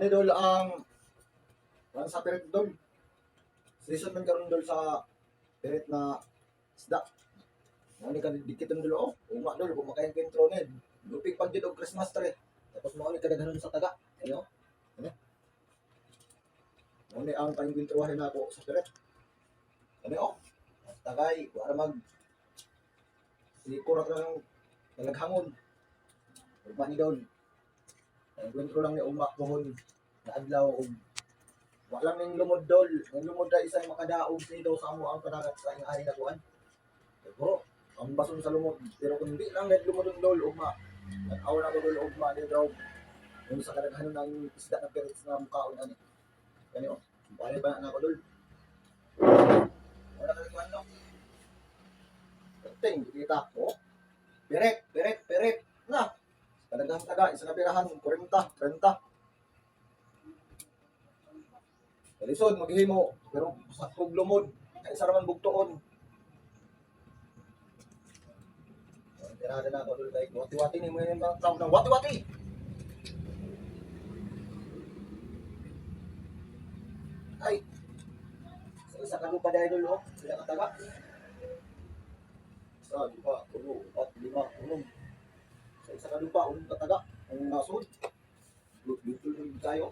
Ano dol ang ang sa pirit dol. Season man karon dol sa pirit na isda. Ano ka dikit ang dol oh. Uma dol kung makain kentro ned. Lupig pag jud og Christmas tree. Tapos mo ni kadaghanon sa taga. Ayo. Ano? Ano ang paingwintrohan na ako sa pirit. Ano oh? Tagay, wala mag si kurak lang nalaghangon. Ugma ni dol. Nagwentro lang ni Uma kuhon na adlaw og wa lang ning lumod dol. Ang lumod na isang makadaog sa daw sa amo ang panagat sa iyang ari na kuan. Pero ang bason sa lumod pero kung di lang gad lumod ang dol Uma. Nag-aw na ko dol Uma ni daw. Yung sa kadaghanon ng isda na perits na mukhaon ani. Kani oh. Bale ba na ako dol. Wala ka rin no. Ting, kita. Peret, peret. Na, Talagang taga, isa na pirahan, 40, 30. Kalisod, maghimo, pero sa kog lumod, ay isa naman bugtoon. Tirada na ako doon kay wati-wati ni mo yung tawag ng wati-wati. Ay, sa isa ka lupa dahil oh. Sila ka taga. Isa, dua, ulo, at lima, unong sa isa ka lupa, unong kataga, ang nasod. Yung tayo.